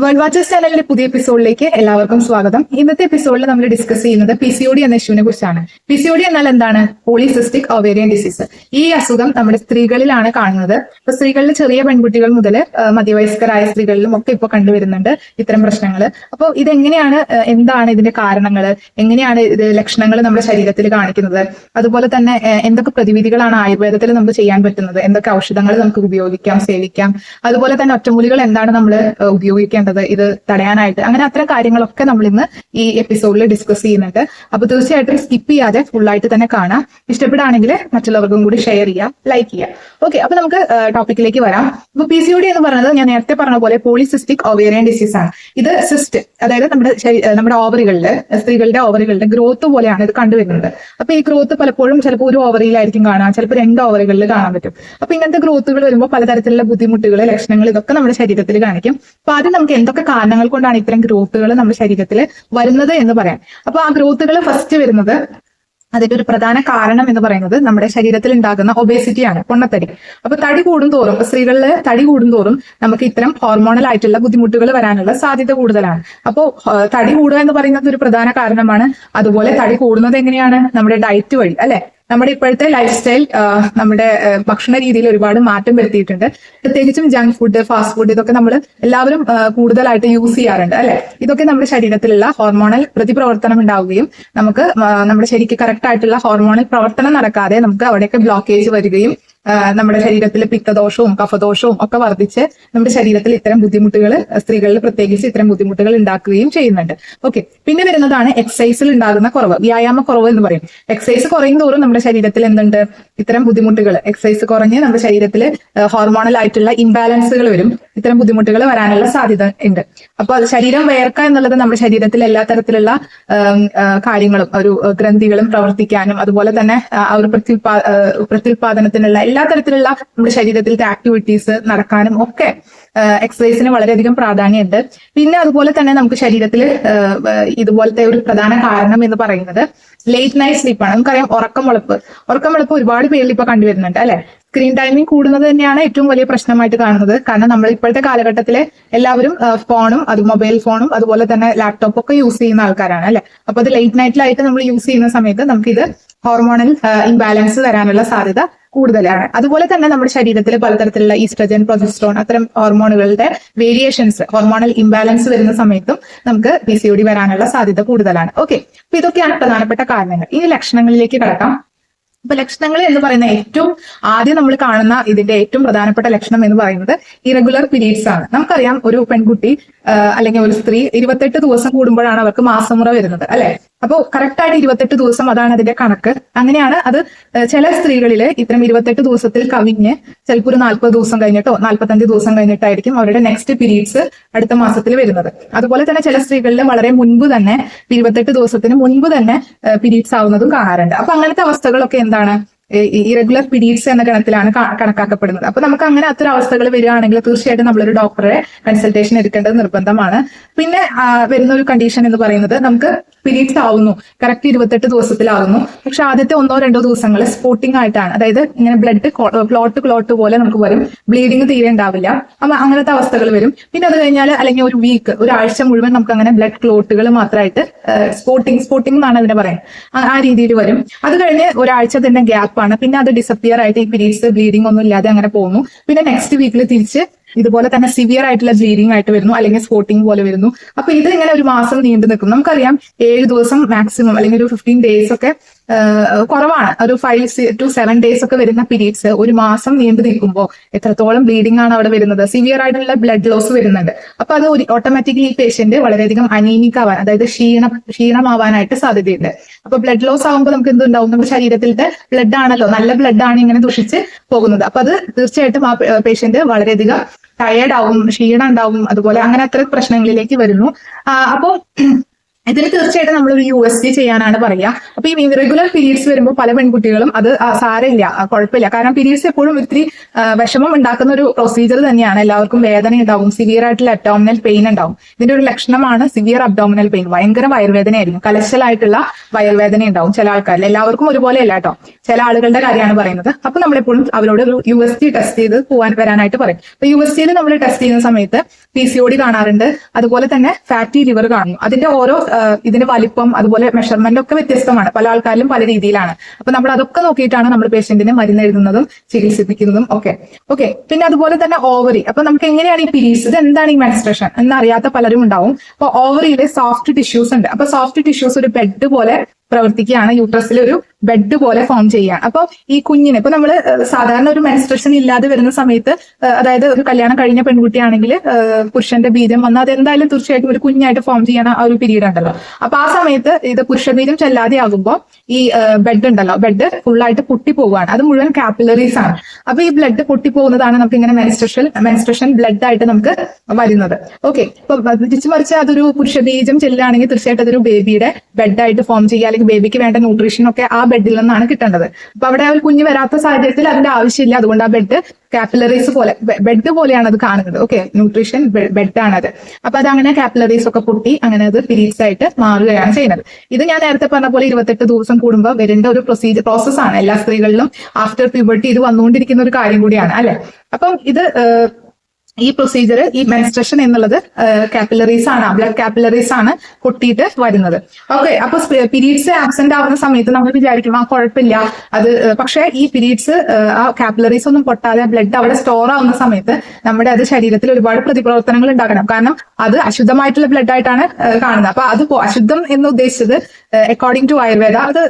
World watchers ചാനലിന്റെ പുതിയ എപ്പിസോഡിലേക്ക് എല്ലാവർക്കും സ്വാഗതം. ഇന്നത്തെ എപ്പിസോഡിൽ നമ്മൾ ഡിസ്കസ് ചെയ്യുന്നത് പി സി ഒ ഡി എന്ന ഇഷ്യൂവിനെ കുറിച്ചാണ്. പി സി ഒ ഡി എന്നാൽ എന്താണ്? പോളിസിസ്റ്റിക് ഒവേരിയൻ ഡിസീസ് ഈ അസുഖം നമ്മുടെ സ്ത്രീകളിലാണ് കാണുന്നത്. ഇപ്പൊ സ്ത്രീകളിൽ ചെറിയ പെൺകുട്ടികൾ മുതൽ മധ്യവയസ്കരായ സ്ത്രീകളിലും ഒക്കെ ഇപ്പോൾ കണ്ടുവരുന്നുണ്ട് ഇത്തരം പ്രശ്നങ്ങൾ അപ്പോൾ ഇതെങ്ങനെയാണ് എന്താണ് ഇതിന്റെ കാരണങ്ങൾ എങ്ങനെയാണ് ഇത് ലക്ഷണങ്ങൾ നമ്മുടെ ശരീരത്തിൽ കാണിക്കുന്നത്? അതുപോലെ തന്നെ എന്തൊക്കെ പ്രതിവിധികളാണ് ആയുർവേദത്തിൽ നമുക്ക് ചെയ്യാൻ പറ്റുന്നത്? എന്തൊക്കെ ഔഷധങ്ങൾ നമുക്ക് ഉപയോഗിക്കാം സേവിക്കാം? അതുപോലെ തന്നെ ഒറ്റമൂലികൾ എന്താണ് നമ്മൾ ഉപയോഗിക്കേണ്ടത് ഇത് തടയാനായിട്ട്. അങ്ങനെ അത്തരം കാര്യങ്ങളൊക്കെ നമ്മൾ ഇന്ന് ഈ എപ്പിസോഡിൽ ഡിസ്കസ് ചെയ്യുന്നുണ്ട്. അപ്പൊ തീർച്ചയായിട്ടും സ്കിപ്പ് ചെയ്യാതെ ഫുൾ ആയിട്ട് തന്നെ കാണാം. ഇഷ്ടപ്പെടുകയാണെങ്കിൽ മറ്റുള്ളവർക്കും കൂടി ഷെയർ ചെയ്യാം ലൈക്ക് ചെയ്യാം. ഓക്കെ അപ്പൊ നമുക്ക് ടോപ്പിക്കിലേക്ക് വരാം. അപ്പൊ പി സി ഡി എന്ന് പറയുന്നത് ഞാൻ നേരത്തെ പറഞ്ഞ പോലെ പോളിസിസ്റ്റിക് ഓവേറിയൻ ഡിസീസ് ആണ്. ഇത് സിസ്റ്റ് അതായത് നമ്മുടെ നമ്മുടെ ഓവറികളിൽ സ്ത്രീകളുടെ ഓവറികളുടെ ഗ്രോത്ത് പോലെയാണ് ഇത് കണ്ടുവരുന്നത്. അപ്പൊ ഈ ഗ്രോത്ത് പലപ്പോഴും ചിലപ്പോൾ ഒരു ഓവറിയിലായിരിക്കും കാണാം ചിലപ്പോൾ രണ്ട് ഓവറുകളിൽ കാണാൻ പറ്റും. അപ്പൊ ഇങ്ങനത്തെ ഗ്രോത്തുകൾ വരുമ്പോൾ പലതരത്തിലുള്ള ബുദ്ധിമുട്ടുകൾ ലക്ഷണങ്ങൾ ഇതൊക്കെ നമ്മുടെ ശരീരത്തിൽ കാണിക്കും. അപ്പൊ ആദ്യം നമുക്ക് എന്തൊക്കെ കാരണങ്ങൾ കൊണ്ടാണ് ഇത്തരം ഗ്രോത്തുകൾ നമ്മുടെ ശരീരത്തിൽ വരുന്നത് എന്ന് പറയാം. അപ്പൊ ആ ഗ്രോത്തുകൾ ഫസ്റ്റ് വരുന്നത് അതിന്റെ ഒരു പ്രധാന കാരണം എന്ന് പറയുന്നത് നമ്മുടെ ശരീരത്തിൽ ഉണ്ടാകുന്ന ഒബേസിറ്റിയാണ് പൊണ്ണത്തടി. അപ്പൊ തടി കൂടും തോറും സ്ത്രീകളിൽ തടി കൂടും തോറും നമുക്ക് ഇത്തരം ഹോർമോണൽ ആയിട്ടുള്ള ബുദ്ധിമുട്ടുകൾ വരാനുള്ള സാധ്യത കൂടുതലാണ്. അപ്പോൾ തടി കൂടുക എന്ന് പറയുന്നത് ഒരു പ്രധാന കാരണമാണ്. അതുപോലെ തടി കൂടുന്നത് എങ്ങനെയാണ്? നമ്മുടെ ഡയറ്റ് വഴി അല്ലെ? നമ്മുടെ ഇപ്പോഴത്തെ ലൈഫ് സ്റ്റൈൽ നമ്മുടെ ഭക്ഷണ രീതിയിൽ ഒരുപാട് മാറ്റം വരുത്തിയിട്ടുണ്ട്. പ്രത്യേകിച്ചും ജങ്ക് ഫുഡ് ഫാസ്റ്റ് ഫുഡ് ഇതൊക്കെ നമ്മൾ എല്ലാവരും കൂടുതലായിട്ട് യൂസ് ചെയ്യാറുണ്ട് അല്ലെ? ഇതൊക്കെ നമ്മുടെ ശരീരത്തിലുള്ള ഹോർമോണൽ പ്രതിപ്രവർത്തനം ഉണ്ടാവുകയും നമുക്ക് നമ്മുടെ ശരിക്ക് കറക്റ്റ് ആയിട്ടുള്ള ഹോർമോണൽ പ്രവർത്തനം നടക്കാതെ നമുക്ക് അവിടെയൊക്കെ ബ്ലോക്കേജ് വരികയും നമ്മുടെ ശരീരത്തിൽ പിത്തദോഷവും കഫദോഷവും ഒക്കെ വർദ്ധിച്ച് നമ്മുടെ ശരീരത്തിൽ ഇത്തരം ബുദ്ധിമുട്ടുകൾ സ്ത്രീകളിൽ പ്രത്യേകിച്ച് ഇത്തരം ബുദ്ധിമുട്ടുകൾ ഉണ്ടാക്കുകയും ചെയ്യുന്നുണ്ട്. ഓക്കെ പിന്നെ വരുന്നതാണ് എക്സസൈസിൽ ഉണ്ടാകുന്ന കുറവ്. വ്യായാമ കുറവ് എന്ന് പറയും. എക്സസൈസ് കുറയും തോറും നമ്മുടെ ശരീരത്തിൽ എന്തുണ്ട്? ഇത്തരം ബുദ്ധിമുട്ടുകൾ എക്സസൈസ് കുറഞ്ഞ് നമ്മുടെ ശരീരത്തിൽ ഹോർമോണൽ ആയിട്ടുള്ള ഇംബാലൻസുകൾ വരും. ഇത്തരം ബുദ്ധിമുട്ടുകൾ വരാനുള്ള സാധ്യത ഉണ്ട്. അപ്പൊ അത് ശരീരം വേർക്ക എന്നുള്ളത് നമ്മുടെ ശരീരത്തിൽ എല്ലാ തരത്തിലുള്ള കാര്യങ്ങളും ഒരു ഗ്രന്ഥികളും പ്രവർത്തിക്കാനും അതുപോലെ തന്നെ ആ ഒരു പ്രത്യുൽപാ പ്രത്യുൽപാദനത്തിനുള്ള എല്ലാ തരത്തിലുള്ള നമ്മുടെ ശരീരത്തിലത്തെ ആക്ടിവിറ്റീസ് നടക്കാനും ഒക്കെ എക്സസൈസിന് വളരെയധികം പ്രാധാന്യമുണ്ട്. പിന്നെ അതുപോലെ തന്നെ നമുക്ക് ശരീരത്തിൽ ഇതുപോലത്തെ ഒരു പ്രധാന കാരണം എന്ന് പറയുന്നത് ലേറ്റ് നൈറ്റ് സ്ലീപ്പാണ് നമുക്കറിയാം ഉറക്കം വളപ്പ്. ഉറക്കം വളപ്പ് ഒരുപാട് പേരിൽ ഇപ്പൊ കണ്ടുവരുന്നുണ്ട് അല്ലെ? സ്ക്രീൻ ടൈമിംഗ് കൂടുന്നത് തന്നെയാണ് ഏറ്റവും വലിയ പ്രശ്നമായിട്ട് കാണുന്നത്. കാരണം നമ്മൾ ഇപ്പോഴത്തെ കാലഘട്ടത്തിലെ എല്ലാവരും ഫോണും അത് മൊബൈൽ ഫോണും അതുപോലെ തന്നെ ലാപ്ടോപ്പ് ഒക്കെ യൂസ് ചെയ്യുന്ന ആൾക്കാരാണ് അല്ലെ? അപ്പൊ അത് ലേറ്റ് നൈറ്റിലായിട്ട് നമ്മൾ യൂസ് ചെയ്യുന്ന സമയത്ത് നമുക്കിത് ഹോർമോണൽ ഇംബാലൻസ് വരാനുള്ള സാധ്യത കൂടുതലാണ്. അതുപോലെ തന്നെ നമ്മുടെ ശരീരത്തിൽ പലതരത്തിലുള്ള ഈസ്ട്രജൻ പ്രൊജസ്ട്രോൺ അത്തരം ഹോർമോണുകളുടെ വേരിയേഷൻസ് ഹോർമോണൽ ഇംബാലൻസ് വരുന്ന സമയത്തും നമുക്ക് പി സി ഡി വരാനുള്ള സാധ്യത കൂടുതലാണ്. ഓക്കെ അപ്പൊ ഇതൊക്കെയാണ് പ്രധാനപ്പെട്ട കാരണങ്ങൾ. ഈ ലക്ഷണങ്ങളിലേക്ക് കടക്കാം. അപ്പൊ ലക്ഷണങ്ങൾ എന്ന് പറയുന്ന ഏറ്റവും ആദ്യം നമ്മൾ കാണുന്ന ഇതിന്റെ ഏറ്റവും പ്രധാനപ്പെട്ട ലക്ഷണം എന്ന് പറയുന്നത് ഇറഗുലർ പീരീഡ്സ് ആണ്. നമുക്കറിയാം ഒരു പെൺകുട്ടി അല്ലെങ്കിൽ ഒരു സ്ത്രീ ഇരുപത്തെട്ട് ദിവസം കൂടുമ്പോഴാണ് അവർക്ക് മാസമുറ വരുന്നത് അല്ലെ? അപ്പോൾ കറക്റ്റ് ആയിട്ട് ഇരുപത്തെട്ട് ദിവസം അതാണ് അതിന്റെ കണക്ക്. അങ്ങനെയാണ് അത് ചില സ്ത്രീകളിൽ ഇത്തരം ഇരുപത്തെട്ട് ദിവസത്തിൽ കവിഞ്ഞ് ചിലപ്പോൾ ഒരു നാൽപ്പത് ദിവസം കഴിഞ്ഞിട്ടോ നാൽപ്പത്തഞ്ച് ദിവസം കഴിഞ്ഞിട്ടായിരിക്കും അവരുടെ നെക്സ്റ്റ് പീരീഡ്സ് അടുത്ത മാസത്തിൽ വരുന്നത്. അതുപോലെ തന്നെ ചില സ്ത്രീകളിൽ വളരെ മുൻപ് തന്നെ ഇരുപത്തെട്ട് ദിവസത്തിന് മുൻപ് തന്നെ പീരീഡ്സ് ആവുന്നതും കാണാറുണ്ട്. അപ്പൊ അങ്ങനത്തെ അവസ്ഥകളൊക്കെ എന്താണ്? ഇറഗുലർ പിരീഡ്സ് എന്ന ഗണത്തിലാണ് കണക്കാക്കപ്പെടുന്നത്. അപ്പൊ നമുക്ക് അങ്ങനെ അത്തരം അവസ്ഥകൾ വരികയാണെങ്കിൽ തീർച്ചയായിട്ടും നമ്മളൊരു ഡോക്ടറെ കൺസൾട്ടേഷൻ എടുക്കേണ്ടത് നിർബന്ധമാണ്. പിന്നെ വരുന്ന ഒരു കണ്ടീഷൻ എന്ന് പറയുന്നത് നമുക്ക് പിരീഡ്സ് ആവുന്നു. കറക്റ്റ് ഇരുപത്തെട്ട് ദിവസത്തിലാവുന്നു. പക്ഷെ ആദ്യത്തെ ഒന്നോ രണ്ടോ ദിവസങ്ങൾ സ്പോട്ടിംഗ് ആയിട്ടാണ്. അതായത് ഇങ്ങനെ ബ്ലഡ് ക്ലോട്ട് ക്ലോട്ട് പോലെ നമുക്ക് വരും. ബ്ലീഡിങ് തീരെ ഉണ്ടാവില്ല. അങ്ങനത്തെ അവസ്ഥകൾ വരും. പിന്നെ അത് കഴിഞ്ഞാൽ അല്ലെങ്കിൽ ഒരു വീക്ക് ഒരാഴ്ച മുഴുവൻ നമുക്ക് അങ്ങനെ ബ്ലഡ് ക്ലോട്ടുകൾ മാത്രമായിട്ട് സ്പോട്ടിംഗ് സ്പോട്ടിംഗ് എന്നാണ് അതിനെ പറയുന്നത്. ആ രീതിയിൽ വരും. അത് കഴിഞ്ഞ് ഒരാഴ്ച തന്നെ ഗ്യാപ്പ് ആണ് പിന്നെ അത് ഡിസപ്പിയർ ആയിട്ട് ഈ പീരീഡ്സ് ബ്ലീഡിംഗ് ഒന്നും ഇല്ലാതെ അങ്ങനെ പോകുന്നു. പിന്നെ നെക്സ്റ്റ് വീക്കിൽ തിരിച്ച് ഇതുപോലെ തന്നെ സിവിയർ ആയിട്ടുള്ള ബ്ലീഡിംഗ് ആയിട്ട് വരുന്നു അല്ലെങ്കിൽ സ്പോട്ടിംഗ് പോലെ വരുന്നു. അപ്പൊ ഇത് ഇങ്ങനെ ഒരു മാസം നീണ്ടു നിൽക്കും. നമുക്കറിയാം ഏഴ് ദിവസം മാക്സിമം അല്ലെങ്കിൽ ഒരു ഫിഫ്റ്റീൻ ഡേയ്സ് ഒക്കെ കുറവാണ്. ഒരു ഫൈവ് ടു സെവൻ ഡേയ്സ് ഒക്കെ വരുന്ന പീരീഡ്സ് ഒരു മാസം നീണ്ടു നിൽക്കുമ്പോൾ എത്രത്തോളം ബ്ലീഡിംഗ് ആണ് അവിടെ വരുന്നത്? സിവിയർ ആയിട്ടുള്ള ബ്ലഡ് ലോസ് വരുന്നുണ്ട്. അപ്പൊ അത് ഓട്ടോമാറ്റിക്കലി ഈ പേഷ്യന്റ് വളരെയധികം അനീമിക് ആവാൻ അതായത് ക്ഷീണം ക്ഷീണമാവാനായിട്ട് സാധ്യതയുണ്ട്. അപ്പൊ ബ്ലഡ് ലോസ് ആകുമ്പോൾ നമുക്ക് എന്തുണ്ടാവും? നമ്മുടെ ശരീരത്തിലത്തെ ബ്ലഡ് ആണല്ലോ നല്ല ബ്ലഡ് ആണ് ഇങ്ങനെ ദുഷിച്ച് പോകുന്നത്. അപ്പൊ അത് തീർച്ചയായിട്ടും ആ പേഷ്യന്റ് വളരെയധികം ടയേർഡ് ആവും ക്ഷീണം ഉണ്ടാവും അതുപോലെ അങ്ങനെ അത്ര പ്രശ്നങ്ങളിലേക്ക് വരുന്നു. അപ്പോൾ അപ്പോ ഇതിന് തീർച്ചയായിട്ടും നമ്മൾ ഒരു യു എസ് ജി ചെയ്യാനാണ് പറയുക. അപ്പൊ ഈ റെഗുലർ പീരീഡ്സ് വരുമ്പോൾ പല പെൺകുട്ടികളും അത് സാരമില്ല കുഴപ്പമില്ല. കാരണം പീരീഡ്സ് എപ്പോഴും ഒത്തിരി വിഷമം ഉണ്ടാക്കുന്ന ഒരു പ്രൊസീജിയർ തന്നെയാണ്. എല്ലാവർക്കും വേദന ഉണ്ടാവും സിവിയർ ആയിട്ടുള്ള അബ്ഡോമിനൽ പെയിൻ ഉണ്ടാവും. ഇതിന്റെ ഒരു ലക്ഷണമാണ് സിവിയർ അബ്ഡോമിനൽ പെയിൻ ഭയങ്കര വയറുവേദനയായിരിക്കും കലശലായിട്ടുള്ള വയറുവേദന ഉണ്ടാവും ചില ആൾക്കാരിൽ. എല്ലാവർക്കും ഒരുപോലെ അല്ല കേട്ടോ. ചില ആളുകളുടെ കാര്യമാണ് പറയുന്നത്. അപ്പൊ നമ്മളെപ്പോഴും അവരോട് ഒരു യു എസ് ജി ടെസ്റ്റ് ചെയ്ത് പോകാൻ വരാനായിട്ട് പറയും. അപ്പൊ യു എസ് ജിയിൽ നമ്മൾ ടെസ്റ്റ് ചെയ്യുന്ന സമയത്ത് പി സി ഒ ഡി കാണാറുണ്ട്. അതുപോലെ തന്നെ ഫാറ്റി ലിവർ കാണുന്നു. അതിന്റെ ഓരോ ഇതിന്റെ വലിപ്പം അതുപോലെ മെഷർമെന്റ് ഒക്കെ വ്യത്യസ്തമാണ്. പല ആൾക്കാരിലും പല രീതിയിലാണ്. അപ്പൊ നമ്മൾ അതൊക്കെ നോക്കിയിട്ടാണ് നമ്മൾ പേഷ്യന്റിന് മരുന്ന് എഴുതുന്നതും ചികിത്സിപ്പിക്കുന്നതും ഒക്കെ. ഓക്കെ പിന്നെ അതുപോലെ തന്നെ ഓവറി അപ്പൊ നമുക്ക് എങ്ങനെയാണ് ഈ പീരീഡ്സ് ഇത് എന്താണ് ഈ മെൻസ്ട്രേഷൻ എന്നറിയാത്ത പലരും ഉണ്ടാവും. അപ്പൊ ഓവറിയിൽ സോഫ്റ്റ് ടിഷ്യൂസ് ഉണ്ട്. അപ്പൊ സോഫ്റ്റ് ടിഷ്യൂസ് ഒരു ബെഡ് പോലെ പ്രവർത്തിക്കുകയാണ് യൂട്രസിൽ ഒരു ബെഡ് പോലെ ഫോം ചെയ്യുകയാണ്. അപ്പൊ ഈ കുഞ്ഞിനെ ഇപ്പൊ നമ്മൾ സാധാരണ ഒരു മെൻസ്ട്രേഷൻ ഇല്ലാതെ വരുന്ന സമയത്ത് അതായത് ഒരു കല്യാണം കഴിഞ്ഞ പെൺകുട്ടിയാണെങ്കിൽ പുരുഷന്റെ ബീജം വന്നാൽ അത് എന്തായാലും തീർച്ചയായിട്ടും ഒരു കുഞ്ഞായിട്ട് ഫോം ചെയ്യണ ആ ഒരു പീരീഡ് ഉണ്ടല്ലോ. അപ്പൊ ആ സമയത്ത് ഇത് പുരുഷബീജം ചെല്ലാതെ ആകുമ്പോൾ ഈ ബെഡ് ഉണ്ടല്ലോ ബെഡ് ഫുള്ളായിട്ട് പൊട്ടി പോവുകയാണ്. അത് മുഴുവൻ കാപ്പിലറീസ് ആണ്. അപ്പൊ ഈ ബ്ലഡ് പൊട്ടി പോകുന്നതാണ് നമുക്ക് ഇങ്ങനെ മെനസ്ട്രേഷൻ മെൻസ്ട്രേഷൻ ബ്ലഡ് ആയിട്ട് നമുക്ക് വരുന്നത്. ഓക്കെ ഇപ്പൊ തിരിച്ചു മറിച്ച് അതൊരു പുരുഷബീജം ചെല്ലുകയാണെങ്കിൽ തീർച്ചയായിട്ടും അതൊരു ബേബിയുടെ ബെഡായിട്ട് ഫോം ചെയ്യുക അല്ലെങ്കിൽ ബേബിക്ക് വേണ്ട ന്യൂട്രീഷൻ ഒക്കെ ആ ബെഡിൽ നിന്നാണ് കിട്ടേണ്ടത്. അപ്പൊ അവിടെ ഒരു കുഞ്ഞ് വരാത്ത സാഹചര്യത്തിൽ അതിന്റെ ആവശ്യമില്ല. അതുകൊണ്ട് ആ ബെഡ് കാപ്പിലറീസ് പോലെ ബെഡ് പോലെയാണ് അത് കാണുന്നത്. ഓക്കെ ന്യൂട്രീഷൻ ബെഡാണ് അത് അപ്പൊ അത് അങ്ങനെ കാപ്പിലറീസ് ഒക്കെ പൊട്ടി അങ്ങനെ അത് പീരീഡ്സ് ആയിട്ട് മാറുകയാണ് ചെയ്യുന്നത്. ഇത് ഞാൻ നേരത്തെ പറഞ്ഞ പോലെ ഇരുപത്തെട്ട് ദിവസം കൂടുമ്പോൾ വരേണ്ട ഒരു പ്രൊസീജിയർ പ്രോസസ്സാണ് എല്ലാ സ്ത്രീകളിലും ആഫ്റ്റർ പ്യൂബർട്ടി ഇത് വന്നുകൊണ്ടിരിക്കുന്ന ഒരു കാര്യം കൂടിയാണ്. അല്ലെ? അപ്പം ഇത് ഈ പ്രൊസീജിയർ ഈ മെൻസ്ട്രേഷൻ എന്നുള്ളത് കാപ്പിലറീസ് ആണ്. ബ്ലഡ് കാപ്പിലറീസ് ആണ് പൊട്ടിയിട്ട് വരുന്നത്. ഓക്കെ അപ്പൊ പീരീഡ്സ് ആബ്സെന്റ് ആവുന്ന സമയത്ത് നമ്മൾ വിചാരിക്കും ആ കുഴപ്പമില്ല. അത് പക്ഷേ ഈ പീരീഡ്സ് ആ കാപ്പിലറീസ് ഒന്നും പൊട്ടാതെ ബ്ലഡ് അവിടെ സ്റ്റോർ ആവുന്ന സമയത്ത് നമ്മുടെ അത് ശരീരത്തിൽ ഒരുപാട് പ്രതിപ്രവർത്തനങ്ങൾ ഉണ്ടാക്കണം കാരണം അത് അശുദ്ധമായിട്ടുള്ള ബ്ലഡ് ആയിട്ടാണ് കാണുന്നത്. അപ്പൊ അത് അശുദ്ധം എന്ന് ഉദ്ദേശിച്ചത് അക്കോർഡിംഗ് ടു ആയുർവേദ അത്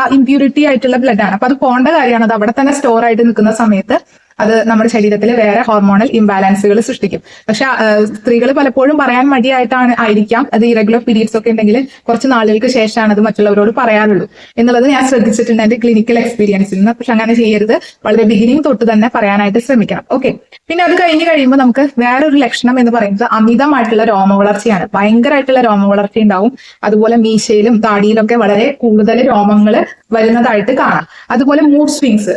ആ ഇമ്പ്യൂരിറ്റി ആയിട്ടുള്ള ബ്ലഡ് ആണ്. അപ്പൊ അത് പോകേണ്ട കാര്യമാണ്. അത് അവിടെ തന്നെ സ്റ്റോർ ആയിട്ട് നിൽക്കുന്ന സമയത്ത് അത് നമ്മുടെ ശരീരത്തിൽ വേറെ ഹോർമോണൽ ഇംബാലൻസുകൾ സൃഷ്ടിക്കും. പക്ഷെ സ്ത്രീകൾ പലപ്പോഴും പറയാൻ മടിയായിട്ടാണ് ആയിരിക്കാം. അത് ഇറഗുലർ പീരീഡ്സ് ഒക്കെ ഉണ്ടെങ്കിൽ കുറച്ച് നാളുകൾക്ക് ശേഷമാണ് അത് മറ്റുള്ളവരോട് പറയാറുള്ളൂ എന്നുള്ളത് ഞാൻ ശ്രദ്ധിച്ചിട്ടുണ്ട് എന്റെ ക്ലിനിക്കൽ എക്സ്പീരിയൻസിൽ നിന്ന്. പക്ഷെ അങ്ങനെ ചെയ്യരുത്. വളരെ ബിഗിനിങ് തൊട്ട് തന്നെ പറയാനായിട്ട് ശ്രമിക്കണം. ഓക്കെ പിന്നെ അത് കഴിഞ്ഞ് കഴിയുമ്പോൾ നമുക്ക് വേറൊരു ലക്ഷണം എന്ന് പറയുന്നത് അമിതമായിട്ടുള്ള രോമവളർച്ചയാണ് ഭയങ്കരമായിട്ടുള്ള രോമവളർച്ച ഉണ്ടാവും. അതുപോലെ മീശയിലും താടിയിലൊക്കെ വളരെ കൂടുതൽ രോമങ്ങൾ വരുന്നതായിട്ട് കാണാം. അതുപോലെ മൂഡ് സ്വിങ്സ്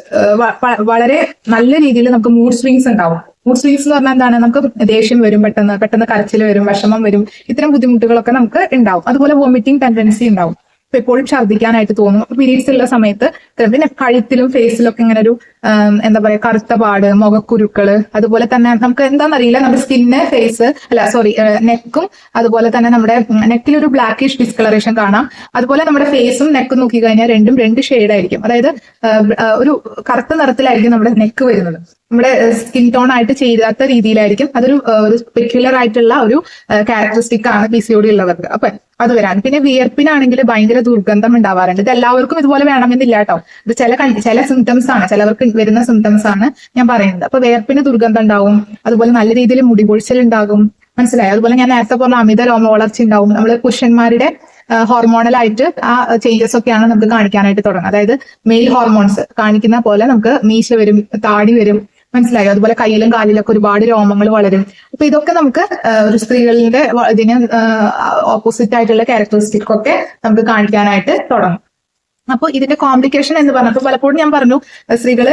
വളരെ നല്ല രീതിയിൽ നമുക്ക് മൂഡ് സ്വിങ്സ് ഉണ്ടാവും. മൂഡ് സ്വിങ്സ് എന്ന് പറഞ്ഞാൽ എന്താണ്? നമുക്ക് ദേഷ്യം വരും പെട്ടെന്ന് പെട്ടെന്ന് കരച്ചിൽ വരും വിഷമം വരും. ഇത്തരം ബുദ്ധിമുട്ടുകളൊക്കെ നമുക്ക് ഉണ്ടാവും. അതുപോലെ വോമിറ്റിംഗ് ടെൻഡൻസി ഉണ്ടാവും. എപ്പോഴും ഛർദ്ദിക്കാനായിട്ട് തോന്നും. പീരീഡ്സ് ഉള്ള സമയത്ത് പിന്നെ കഴുത്തിലും ഫേസിലും ഒക്കെ ഇങ്ങനെ ഒരു എന്താ പറയാ കറുത്ത പാട് മുഖക്കുരുക്കൾ അതുപോലെ തന്നെ നമുക്ക് എന്താണെന്നറിയില്ല നമ്മുടെ സ്കിന്ന് ഫേസ് അല്ല സോറി നെക്കും അതുപോലെ തന്നെ നമ്മുടെ നെക്കിൽ ഒരു ബ്ലാക്കിഷ് ഡിസ്കളറേഷൻ കാണാം. അതുപോലെ നമ്മുടെ ഫേസും നെക്കും നോക്കി കഴിഞ്ഞാൽ രണ്ടും രണ്ട് ഷെയ്ഡ് ആയിരിക്കും. അതായത് ഒരു കറുത്ത നിറത്തിലായിരിക്കും നമ്മുടെ നെക്ക് വരുന്നത്. നമ്മുടെ സ്കിൻ ടോൺ ആയിട്ട് ചെയ്യാത്ത രീതിയിലായിരിക്കും. അതൊരു ഒരു പെക്യുലർ ആയിട്ടുള്ള ഒരു ക്യാരക്ടറിസ്റ്റിക് ആണ് പി സി ഒ ഡി ഉള്ളവർക്ക്. അപ്പൊ അത് വരാൻ. പിന്നെ വിയർപ്പിനാണെങ്കിൽ ഭയങ്കര ദുർഗന്ധം ഉണ്ടാവാറുണ്ട്. ഇത് എല്ലാവർക്കും ഇതുപോലെ വേണമെന്നില്ല കേട്ടോ. ഇത് ചില ചില സിംറ്റംസ് ആണ്. ചിലവർക്ക് വരുന്ന സിംറ്റംസ് ആണ് ഞാൻ പറയുന്നത്. അപ്പൊ വിയർപ്പിന് ദുർഗന്ധം ഉണ്ടാവും. അതുപോലെ നല്ല രീതിയിൽ മുടി പൊഴിച്ചൽ ഉണ്ടാകും. മനസ്സിലായോ? അതുപോലെ ഞാൻ നേരത്തെ പറഞ്ഞ അമിത രോമ വളർച്ച ഉണ്ടാവും. നമ്മൾ പുരുഷന്മാരുടെ ഹോർമോണൽ ആയിട്ട് ആ ചേഞ്ചസ് ഒക്കെയാണ് നമുക്ക് കാണിക്കാനായിട്ട് തുടങ്ങുക അതായത് മെയിൽ ഹോർമോൺസ് കാണിക്കുന്ന പോലെ നമുക്ക് മീശ വരും താടി വരും മനസ്സിലായോ? അതുപോലെ കയ്യിലും കാലിലൊക്കെ ഒരുപാട് രോമങ്ങൾ വളരും. അപ്പൊ ഇതൊക്കെ നമുക്ക് ഒരു സ്ത്രീകളുടെ ഇതിന് ഓപ്പോസിറ്റ് ആയിട്ടുള്ള ക്യാരക്ടറിസ്റ്റിക് ഒക്കെ നമുക്ക് കാണിക്കാനായിട്ട് തുടങ്ങും. അപ്പോൾ ഇതിന്റെ കോംപ്ലിക്കേഷൻ എന്ന് പറഞ്ഞപ്പോൾ പലപ്പോഴും ഞാൻ പറഞ്ഞു സ്ത്രീകൾ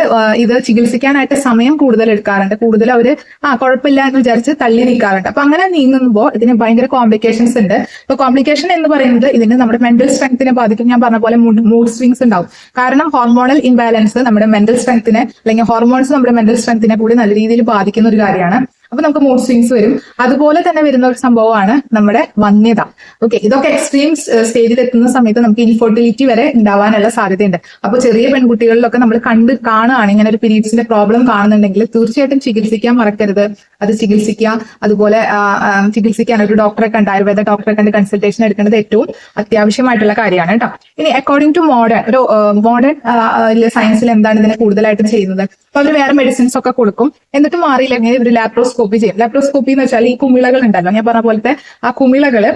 ഇത് ചികിത്സിക്കാനായിട്ട് സമയം കൂടുതൽ എടുക്കാറുണ്ട്. കൂടുതൽ അവർ ആ കുഴപ്പമില്ല എന്ന് വിചാരിച്ച് തള്ളി നീക്കാറുണ്ട് അപ്പൊ അങ്ങനെ നീങ്ങുമ്പോൾ ഇതിന് ഭയങ്കര കോംപ്ലിക്കേഷൻസ് ഉണ്ട്. അപ്പൊ കോംപ്ലിക്കേഷൻ എന്ന് പറയുന്നത് ഇതിന് നമ്മുടെ മെന്റൽ സ്ട്രെങ്ത്തിനെ ബാധിക്കും. ഞാൻ പറഞ്ഞ പോലെ മൂഡ് സ്വിങ്സ് ഉണ്ടാവും. കാരണം ഹോർമോണൽ ഇംബാലൻസ് നമ്മുടെ മെന്റൽ സ്ട്രെങ്ത്തിനെ അല്ലെങ്കിൽ ഹോർമോൺസ് നമ്മുടെ മെന്റൽ സ്ട്രെങ്ത്തിനെ കൂടി നല്ല രീതിയിൽ ബാധിക്കുന്ന ഒരു കാര്യമാണ്. അപ്പൊ നമുക്ക് മൂഡ് സ്വിങ്സ് വരും. അതുപോലെ തന്നെ വരുന്ന ഒരു സംഭവമാണ് നമ്മുടെ വന്യത. ഓക്കെ ഇതൊക്കെ എക്സ്ട്രീം സ്റ്റേജിൽ എത്തുന്ന സമയത്ത് നമുക്ക് ഇൻഫെർട്ടിലിറ്റി വരെ ഉണ്ടാവാനുള്ള സാധ്യതയുണ്ട്. അപ്പൊ ചെറിയ പെൺകുട്ടികളിലൊക്കെ നമ്മൾ കണ്ട് കാണുകയാണ്. ഇങ്ങനെ ഒരു പീരീഡ്സിന്റെ പ്രോബ്ലം കാണുന്നുണ്ടെങ്കിൽ തീർച്ചയായിട്ടും ചികിത്സിക്കാൻ മറക്കരുത്. അത് ചികിത്സിക്കുക. അതുപോലെ ചികിത്സിക്കാൻ ഒരു ഡോക്ടറെ കണ്ട് ആയുർവേദ ഡോക്ടറെ കണ്ട് കൺസൾട്ടേഷൻ എടുക്കേണ്ടത് ഏറ്റവും അത്യാവശ്യമായിട്ടുള്ള കാര്യമാണ് കേട്ടോ. ഇനി അക്കോർഡിംഗ് ടു മോഡേൺ ഒരു മോഡേൺ സയൻസിൽ എന്താണ് ഇതിനെ കൂടുതലായിട്ട് ചെയ്യുന്നത്? അപ്പൊ അവർ വേറെ മെഡിസിൻസ് ഒക്കെ കൊടുക്കും. എന്നിട്ട് മാറിയില്ലെങ്കിൽ ഒരു ലാപ്രോസ്കോപ്പി ചെയ്യും. ലാപ്രോസ്കോപ്പി എന്ന് വെച്ചാൽ ഈ കുമിളകൾ ഉണ്ടല്ലോ. ഞാൻ പറഞ്ഞ പോലത്തെ ആ കുമിളകൾ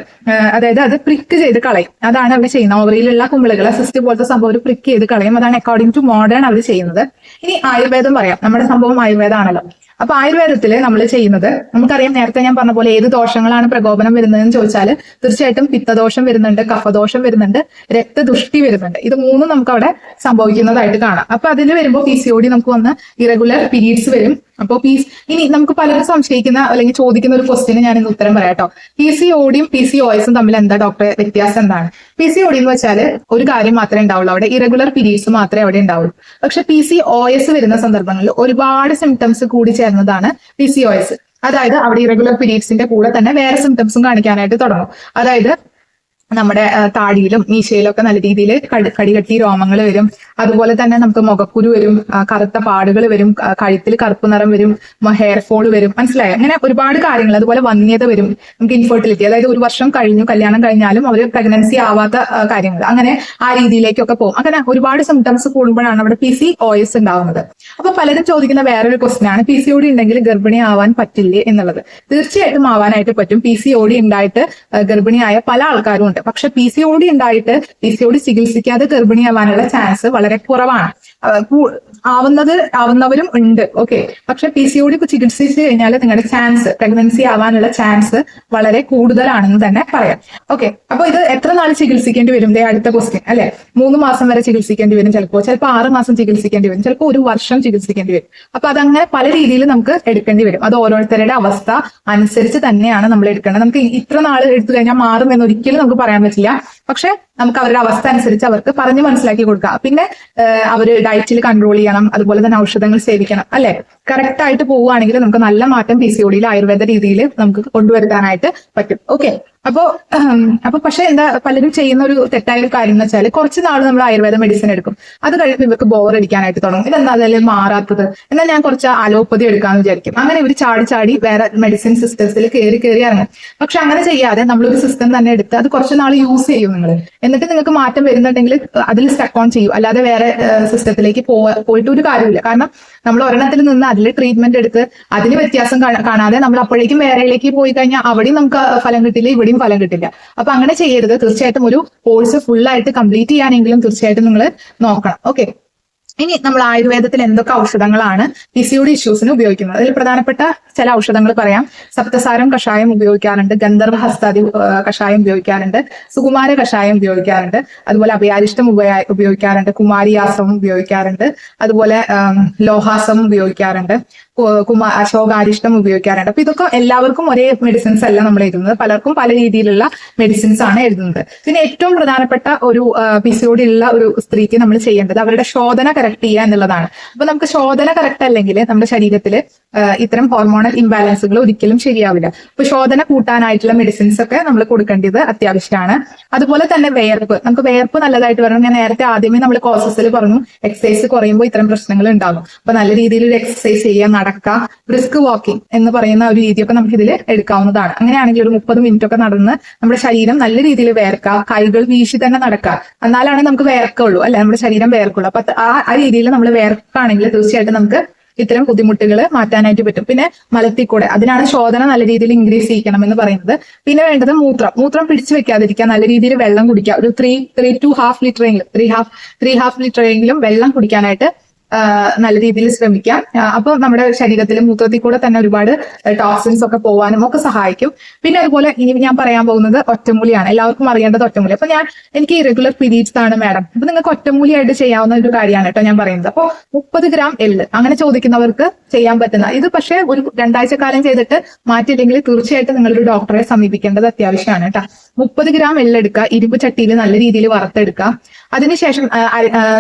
അതായത് അത് പ്രിക്ക് ചെയ്ത് കളയും. അതാണ് അവർ ചെയ്യുന്നത്. ഓവറിയിലുള്ള കുമിളകൾ സിസ്റ്റ് പോലത്തെ സംഭവം ഒരു പ്രിക്ക് ചെയ്ത് കളയും. അതാണ് അക്കോർഡിംഗ് ടു മോഡേൺ അവർ ചെയ്യുന്നത്. ഇനി ആയുർവേദം പറയാം. നമ്മുടെ സംഭവം ആയുർവേദമാണല്ലോ അപ്പൊ ആയുർവേദത്തിൽ നമ്മൾ ചെയ്യുന്നത് നമുക്കറിയാം നേരത്തെ ഞാൻ പറഞ്ഞ പോലെ ഏത് ദോഷങ്ങളാണ് പ്രകോപനം വരുന്നതെന്ന് ചോദിച്ചാൽ തീർച്ചയായിട്ടും പിത്തദോഷം വരുന്നുണ്ട് കഫദോഷം വരുന്നുണ്ട് രക്തദുഷ്ടി വരുന്നുണ്ട്. ഇത് മൂന്നും നമുക്ക് അവിടെ സംഭവിക്കുന്നതായിട്ട് കാണാം. അപ്പൊ അതിൽ വരുമ്പോൾ പി സി ഒ ഡി നമുക്ക് വന്ന് ഇറഗുലർ പീരീഡ്സ് വരും. അപ്പോൾ പി ഇനി നമുക്ക് പലരും സംശയിക്കുന്ന അല്ലെങ്കിൽ ചോദിക്കുന്ന ഒരു ക്വസ്റ്റിന് ഞാൻ ഇന്ന് ഉത്തരം പറയാം കേട്ടോ പി സി ഒഡിയും പി സി എസും തമ്മിൽ എന്താ ഡോക്ടറെ വ്യത്യാസം എന്താണ്? പി സി ഒഡി എന്ന് വെച്ചാൽ ഒരു കാര്യം മാത്രമേ ഉണ്ടാവുള്ളൂ അവിടെ. ഇറഗുലർ പീരീഡ്സ് മാത്രമേ അവിടെ ഉണ്ടാവുള്ളൂ. പക്ഷെ പി സി എസ് വരുന്ന സന്ദർഭങ്ങളിൽ ഒരുപാട് സിംറ്റംസ് കൂടി ചേർന്നതാണ് പി സി എസ് അതായത് അവിടെ ഇറഗുലർ പീരീഡ്സിന്റെ കൂടെ തന്നെ വേറെ സിംറ്റംസും കാണിക്കാനായിട്ട് തുടങ്ങും. അതായത് നമ്മുടെ താടിയിലും മീശയിലും ഒക്കെ നല്ല രീതിയിൽ കടികട്ടി രോമങ്ങൾ വരും. അതുപോലെ തന്നെ നമുക്ക് മുഖക്കുരു വരും കറുത്ത പാടുകൾ വരും കഴുത്തിൽ കറുപ്പ് നിറം വരും ഹെയർ ഫോൾ വരും. മനസ്സിലായോ? അങ്ങനെ ഒരുപാട് കാര്യങ്ങൾ. അതുപോലെ വന്യത വരും. നമുക്ക് ഇൻഫെർട്ടിലിറ്റി അതായത് ഒരു വർഷം കഴിഞ്ഞു കല്യാണം കഴിഞ്ഞാലും അവർ പ്രഗ്നൻസി ആവാത്ത കാര്യങ്ങൾ. അങ്ങനെ ആ രീതിയിലേക്കൊക്കെ പോകും. അങ്ങനെ ഒരുപാട് സിംറ്റംസ് കൂടുമ്പോഴാണ് അവിടെ പി സി ഒ എസ് ഉണ്ടാവുന്നത്. അപ്പൊ പലരും ചോദിക്കുന്ന വേറൊരു ക്വസ്റ്റൻ ആണ്. പി സി ഒ ഡി ഉണ്ടെങ്കിൽ ഗർഭിണി ആവാൻ പറ്റില്ലേ എന്നുള്ളത്. തീർച്ചയായിട്ടും ആവാനായിട്ട് പറ്റും. പി സി ഒ ഡി ഉണ്ടായിട്ട് ഗർഭിണിയായ പല ആൾക്കാരും ഉണ്ട്. പക്ഷെ പി സി ഒ ഡി ഉണ്ടായിട്ട് പി സി ഒ ഡി ചികിത്സിക്കാതെ ഗർഭിണിയാവാനുള്ള ചാൻസ് വളരെ കുറവാണ്. ആ, കൂ- ആവുന്നത് ആവുന്നവരും ഉണ്ട്. ഓക്കെ പക്ഷെ പി സി ഒ ചികിത്സിച്ച് കഴിഞ്ഞാൽ നിങ്ങളുടെ ചാൻസ് പ്രഗ്നൻസി ആവാനുള്ള ചാൻസ് വളരെ കൂടുതലാണെന്ന് തന്നെ പറയാം. ഓക്കെ അപ്പൊ ഇത് എത്ര നാൾ ചികിത്സിക്കേണ്ടി വരും? ദേ അടുത്ത ക്വസ്റ്റ്യൻ അല്ലെ? മൂന്ന് മാസം വരെ ചികിത്സിക്കേണ്ടി വരും ചിലപ്പോൾ ചിലപ്പോൾ ആറ് മാസം ചികിത്സിക്കേണ്ടി വരും. ചിലപ്പോൾ ഒരു വർഷം ചികിത്സിക്കേണ്ടി വരും. അപ്പൊ അതങ്ങനെ പല രീതിയിൽ നമുക്ക് എടുക്കേണ്ടി വരും. അത് ഓരോരുത്തരുടെ അവസ്ഥ അനുസരിച്ച് തന്നെയാണ് നമ്മൾ എടുക്കേണ്ടത്. നമുക്ക് ഇത്ര നാൾ എടുത്തു കഴിഞ്ഞാൽ മാറും എന്ന് ഒരിക്കലും നമുക്ക് പറയാൻ പറ്റില്ല. പക്ഷെ നമുക്ക് അവരുടെ അവസ്ഥ അനുസരിച്ച് അവർക്ക് പറഞ്ഞു മനസ്സിലാക്കി കൊടുക്കാം. പിന്നെ അവർ ഡയറ്റിൽ കൺട്രോൾ ചെയ്യണം അതുപോലെ തന്നെ ഔഷധങ്ങൾ സേവിക്കണം അല്ലെ? കറക്റ്റ് ആയിട്ട് പോവുകയാണെങ്കിൽ നമുക്ക് നല്ല മാറ്റം പി സി ഒടിയിൽ ആയുർവേദ രീതിയിൽ നമുക്ക് കൊണ്ടുവരുത്താനായിട്ട് പറ്റും. ഓക്കെ അപ്പോ അപ്പൊ പക്ഷെ എന്താ പലരും ചെയ്യുന്ന ഒരു തെറ്റായ ഒരു കാര്യം എന്ന് വെച്ചാൽ കുറച്ച് നാൾ നമ്മൾ ആയുർവേദ മെഡിസിൻ എടുക്കും. അത് കഴിയുമ്പോൾ ഇവർക്ക് ബോർ അടിക്കാനായിട്ട് തുടങ്ങും. ഇതെന്താ അതെല്ലാം മാറാത്തത്? എന്നാൽ ഞാൻ കുറച്ച് അലോപ്പതി എടുക്കാന്ന് വിചാരിക്കും. അങ്ങനെ ഇവർ ചാടി ചാടി വേറെ മെഡിസിൻ സിസ്റ്റത്തിൽ കയറി കയറി ഇറങ്ങും. പക്ഷെ അങ്ങനെ ചെയ്യാതെ നമ്മളൊരു സിസ്റ്റം തന്നെ എടുത്ത് അത് കുറച്ച് നാൾ യൂസ് ചെയ്യും നിങ്ങൾ എന്നിട്ട് നിങ്ങൾക്ക് മാറ്റം വരുന്നുണ്ടെങ്കിൽ അതിൽ സ്റ്റക്ക് ഓൺ ചെയ്യും. അല്ലാതെ വേറെ സിസ്റ്റത്തിലേക്ക് പോയിട്ട് ഒരു കാര്യമില്ല കാരണം നമ്മൾ ഒരെണ്ണത്തിൽ നിന്ന് അതിൽ ട്രീറ്റ്മെന്റ് എടുത്ത് അതിന് വ്യത്യാസം കാണാതെ നമ്മൾ അപ്പോഴേക്കും വേറെയിലേക്ക് പോയി കഴിഞ്ഞാൽ അവിടെയും നമുക്ക് ഫലം കിട്ടില്ല ഇവിടെയും ഫലം കിട്ടില്ല. അപ്പൊ അങ്ങനെ ചെയ്യരുത്. തീർച്ചയായിട്ടും ഒരു കോഴ്സ് ഫുൾ ആയിട്ട് കംപ്ലീറ്റ് ചെയ്യാനെങ്കിലും തീർച്ചയായിട്ടും നിങ്ങൾ നോക്കണം. ഓക്കെ ഇനി നമ്മൾ ആയുർവേദത്തിൽ എന്തൊക്കെ ഔഷധങ്ങളാണ് പി സി ഇഷ്യൂസിന് ഉപയോഗിക്കുന്നത്? അതിൽ പ്രധാനപ്പെട്ട ചില ഔഷധങ്ങൾ പറയാം. സപ്തസാരം കഷായം ഉപയോഗിക്കാറുണ്ട്. ഗന്ധർവ ഹസ്താദി കഷായം ഉപയോഗിക്കാറുണ്ട്. സുകുമാര കഷായം ഉപയോഗിക്കാറുണ്ട്. അതുപോലെ അഭയാരിഷ്ടം ഉപയ- ഉപയോഗിക്കാറുണ്ട്. കുമാരിയാസവും ഉപയോഗിക്കാറുണ്ട്. അതുപോലെ ലോഹാസവും ലോഹാസം ഉപയോഗിക്കാറുണ്ട്. കുമാ അശോകാരിഷ്ടം ഉപയോഗിക്കാറുണ്ട്. അപ്പൊ ഇതൊക്കെ എല്ലാവർക്കും ഒരേ മെഡിസിൻസ് അല്ല നമ്മൾ എഴുതുന്നത്. പലർക്കും പല രീതിയിലുള്ള മെഡിസിൻസ് ആണ് എഴുതുന്നത്. പിന്നെ ഏറ്റവും പ്രധാനപ്പെട്ട ഒരു പി സി ഉള്ള ഒരു സ്ത്രീക്ക് നമ്മൾ ചെയ്യേണ്ടത് അവരുടെ ശോധന കറക്റ്റ് ചെയ്യുക എന്നുള്ളതാണ്. അപ്പൊ നമുക്ക് ശോധന കറക്റ്റ് അല്ലെങ്കിൽ നമ്മുടെ ശരീരത്തിൽ ഇത്തരം ഹോർമോണൽ ഇംബാലൻസുകൾ ഒരിക്കലും ശരിയാവില്ല. അപ്പൊ ശോധന കൂട്ടാനായിട്ടുള്ള മെഡിസിൻസ് ഒക്കെ നമ്മൾ കൊടുക്കേണ്ടത് അത്യാവശ്യമാണ്. അതുപോലെ തന്നെ വേർപ്പ് നമുക്ക് വേർപ്പ് നല്ലതായിട്ട് വരണം. ഞാൻ നേരത്തെ ആദ്യമേ നമ്മൾ കോഴ്സസിൽ പറഞ്ഞു എക്സസൈസ് കുറയുമ്പോൾ ഇത്തരം പ്രശ്നങ്ങൾ ഉണ്ടാകും. അപ്പൊ നല്ല രീതിയിൽ ഒരു എക്സസൈസ് ചെയ്യുക നടക്കുക ബ്രിസ്ക് വാക്കിംഗ് എന്ന് പറയുന്ന ഒരു രീതിയൊക്കെ നമുക്ക് ഇതിൽ എടുക്കാവുന്നതാണ്. അങ്ങനെയാണെങ്കിൽ ഒരു മുപ്പത് മിനിറ്റ് ഒക്കെ നടന്ന് നമ്മുടെ ശരീരം നല്ല രീതിയിൽ വേർക്കുക കൈകൾ വീശി തന്നെ നടക്കുക. എന്നാലാണ് നമുക്ക് വേർക്കുള്ളൂ അല്ലെ? നമ്മുടെ ശരീരം വേർക്കുള്ളൂ അപ്പൊ ആ ആ രീതിയിൽ നമ്മൾ വേർക്കാണെങ്കിൽ തീർച്ചയായിട്ടും നമുക്ക് ഇത്തരം ബുദ്ധിമുട്ടുകൾ മാറ്റാനായിട്ട് പറ്റും. പിന്നെ മലത്തിൽ കൂടെ അതിനാണ് ശോധന നല്ല രീതിയിൽ ഇൻക്രീസ് ചെയ്യിക്കണം എന്ന് പറയുന്നത്. പിന്നെ വേണ്ടത് മൂത്രം. മൂത്രം പിടിച്ചു വെക്കാതിരിക്കുക നല്ല രീതിയിൽ വെള്ളം കുടിക്കുക. ഒരു three three two half litre എങ്കിലും three half three half litre എങ്കിലും വെള്ളം കുടിക്കാനായിട്ട് നല്ല രീതിയിൽ ശ്രമിക്കാം. അപ്പൊ നമ്മുടെ ശരീരത്തിൽ മൂത്രത്തിൽ കൂടെ തന്നെ ഒരുപാട് ടോക്സിൻസ് ഒക്കെ പോകാനും ഒക്കെ സഹായിക്കും. പിന്നെ അതുപോലെ ഇനി ഞാൻ പറയാൻ പോകുന്നത് ഒറ്റമൂലിയാണ്. എല്ലാവർക്കും അറിയേണ്ടത് ഒറ്റമൂലി. അപ്പൊ ഞാൻ എനിക്ക് ഇറഗുലർ പീരീഡ്സ് ആണ് മാഡം. അപ്പൊ നിങ്ങൾക്ക് ഒറ്റമൂലിയായിട്ട് ചെയ്യാവുന്ന ഒരു കാര്യമാണ് കേട്ടോ ഞാൻ പറയുന്നത്. അപ്പോൾ മുപ്പത് ഗ്രാം എള്ള് അങ്ങനെ ചോദിക്കുന്നവർക്ക് ചെയ്യാൻ പറ്റുന്ന ഇത് പക്ഷേ ഒരു രണ്ടാഴ്ച കാലം ചെയ്തിട്ട് മാറ്റിയില്ലെങ്കിൽ തീർച്ചയായിട്ടും നിങ്ങളൊരു ഡോക്ടറെ സമീപിക്കേണ്ടത് അത്യാവശ്യമാണ് കേട്ടോ. മുപ്പത് ഗ്രാം എള്ളെടുക്കുക ഇരുമ്പ് ചട്ടിയിൽ നല്ല രീതിയിൽ വറുത്തെടുക്കുക. അതിനുശേഷം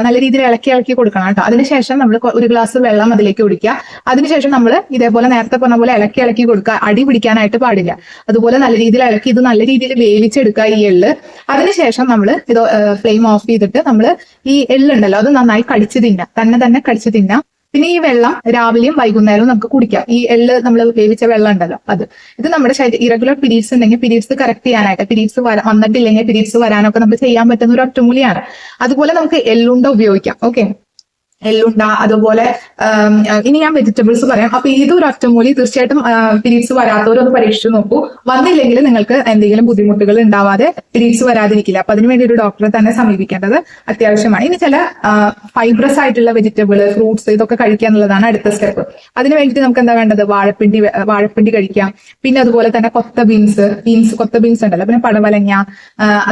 നല്ല രീതിയിൽ ഇളക്കി ഇളക്കി കൊടുക്കണം കേട്ടോ. അതിനുശേഷം നമ്മൾ ഒരു ഗ്ലാസ് വെള്ളം അതിലേക്ക് കുടിക്കുക. അതിനുശേഷം നമ്മൾ ഇതേപോലെ നേരത്തെ പറഞ്ഞ പോലെ ഇളക്കി ഇളക്കി കൊടുക്കുക. അടി പിടിക്കാനായിട്ട് പാടില്ല. അതുപോലെ നല്ല രീതിയിൽ ഇളക്കി ഇത് നല്ല രീതിയിൽ വേവിച്ചെടുക്കുക ഈ എള്ള്. അതിനുശേഷം നമ്മൾ ഇത് ഫ്ലെയിം ഓഫ് ചെയ്തിട്ട് നമ്മൾ ഈ എള്ളുണ്ടല്ലോ അത് നന്നായി കടിച്ചു തിന്നാം. തന്നെ തന്നെ കടിച്ചു തിന്നാം. പിന്നെ ഈ വെള്ളം രാവിലെയും വൈകുന്നേരവും നമുക്ക് കുടിക്കാം. ഈ എള്ള് നമ്മൾ വേവിച്ച വെള്ളം ഉണ്ടല്ലോ അത്. ഇത് നമ്മുടെ ശരീരം ഇറഗുലർ പീരീഡ്സ് ഉണ്ടെങ്കിൽ പീരീഡ്സ് കറക്റ്റ് ചെയ്യാനായിട്ട് പീരീഡ്സ് വന്നിട്ടില്ലെങ്കിൽ പീരീഡ്സ് വരാനൊക്കെ നമുക്ക് ചെയ്യാൻ പറ്റുന്ന ഒരു ഒറ്റമൂലിയാണ്. അതുപോലെ നമുക്ക് എള്ളുണ്ട ഉപയോഗിക്കാം ഓക്കെ എള്ളുണ്ട അതുപോലെ ഇനി ഞാൻ വെജിറ്റബിൾസ് പറയാം. അപ്പൊ ഏതൊരു അറ്റമൂലി തീർച്ചയായിട്ടും പിരീഡ്സ് വരാത്തവരൊന്ന് പരീക്ഷിച്ചു നോക്കൂ. വന്നില്ലെങ്കിൽ നിങ്ങൾക്ക് എന്തെങ്കിലും ബുദ്ധിമുട്ടുകൾ ഉണ്ടാവാതെ പിരീഡ്സ് വരാതിരിക്കില്ല. അപ്പൊ അതിനുവേണ്ടി ഒരു ഡോക്ടറെ തന്നെ സമീപിക്കേണ്ടത് അത്യാവശ്യമാണ്. ഇനി ചില ഫൈബ്രസ് ആയിട്ടുള്ള വെജിറ്റബിൾ ഫ്രൂട്ട്സ് ഇതൊക്കെ കഴിക്കുക എന്നുള്ളതാണ് അടുത്ത സ്റ്റെപ്പ് അതിന് വേണ്ടിയിട്ട് നമുക്ക് എന്താ വേണ്ടത്? വാഴപ്പിണ്ടി വാഴപ്പിണ്ടി കഴിക്കാം. പിന്നെ അതുപോലെ തന്നെ കൊത്ത ബീൻസ് ബീൻസ് കൊത്ത ബീൻസ് ഉണ്ടല്ലോ. പിന്നെ പടവലങ്ങ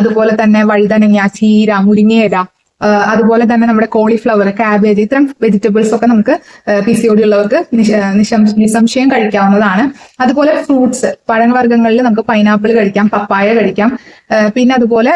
അതുപോലെ തന്നെ വഴുതനങ്ങ ചീര മുരിങ്ങയില അതുപോലെ തന്നെ നമ്മുടെ കോളിഫ്ലവർ കാബേജ് ഇത്തരം വെജിറ്റബിൾസ് ഒക്കെ നമുക്ക് പി സി ഒ ഡി ഉള്ളവർക്ക് നിസംശയം കഴിക്കാവുന്നതാണ്. അതുപോലെ ഫ്രൂട്ട്സ് പഴവർഗങ്ങളിൽ നമുക്ക് പൈനാപ്പിൾ കഴിക്കാം പപ്പായ കഴിക്കാം. പിന്നെ അതുപോലെ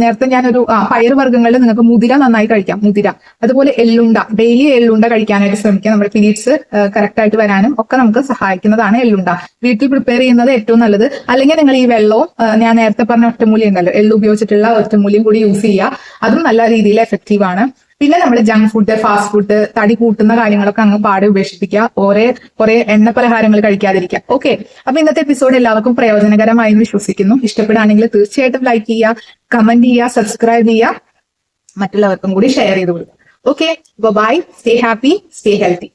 നേരത്തെ ഞാനൊരു പയർ വർഗങ്ങളിൽ നിങ്ങൾക്ക് മുതിര നന്നായി കഴിക്കാം മുതിര. അതുപോലെ എല്ലുണ്ട ഡെയിലി എല്ലുണ്ട കഴിക്കാനായിട്ട് ശ്രമിക്കാം. നമ്മുടെ പീരീഡ്സ് കറക്റ്റ് ആയിട്ട് വരാനും ഒക്കെ നമുക്ക് സഹായിക്കുന്നതാണ് എല്ലുണ്ട വീട്ടിൽ പ്രിപ്പയർ ചെയ്യുന്നത് ഏറ്റവും നല്ലത്. അല്ലെങ്കിൽ നിങ്ങൾ ഈ വെള്ളവും ഞാൻ നേരത്തെ പറഞ്ഞ ഒറ്റമൂലി ഉണ്ടല്ലോ എള്ളു ഉപയോഗിച്ചിട്ടുള്ള ഒറ്റമൂലിയും കൂടി യൂസ് ചെയ്യുക. അതും നല്ല രീതിയിൽ എഫക്റ്റീവ് ആണ്. പിന്നെ നമ്മൾ ജങ്ക് ഫുഡ് ഫാസ്റ്റ് ഫുഡ് തടി കൂട്ടുന്ന കാര്യങ്ങളൊക്കെ അങ്ങ് പാടെ ഉപേക്ഷിപ്പിക്കുക. ഓരോ കുറെ എണ്ണ പലഹാരങ്ങൾ കഴിക്കാതിരിക്കുക. ഓക്കെ അപ്പൊ ഇന്നത്തെ എപ്പിസോഡ് എല്ലാവർക്കും പ്രയോജനകരമായി എന്ന് വിശ്വസിക്കുന്നു. ഇഷ്ടപ്പെടുകയാണെങ്കിൽ തീർച്ചയായിട്ടും ലൈക്ക് ചെയ്യുക കമന്റ് ചെയ്യുക സബ്സ്ക്രൈബ് ചെയ്യുക. മറ്റുള്ളവർക്കും കൂടി ഷെയർ ചെയ്ത് കൊടുക്കുക. Okay bye stay happy stay healthy